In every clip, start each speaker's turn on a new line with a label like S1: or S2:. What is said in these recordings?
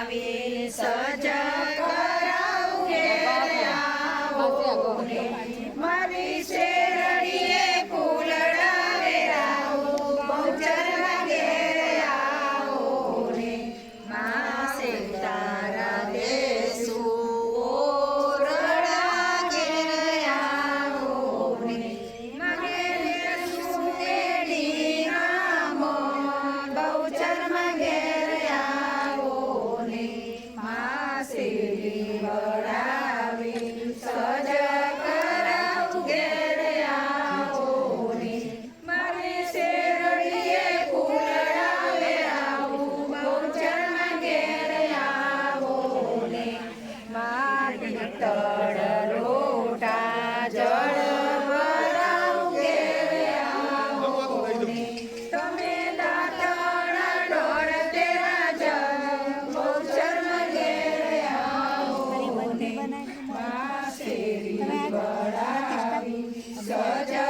S1: આવે સજા
S2: Bharati, Sajjan.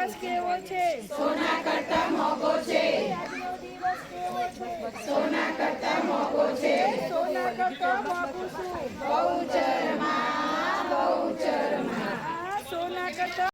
S2: દિવસ કેવો છે?
S1: સોના કરતા મોંઘો છે.
S2: આજનો દિવસ છે?
S1: સોના કરતા મોંઘો છે.
S2: સોના કરતા મોંઘું
S1: છું બહુ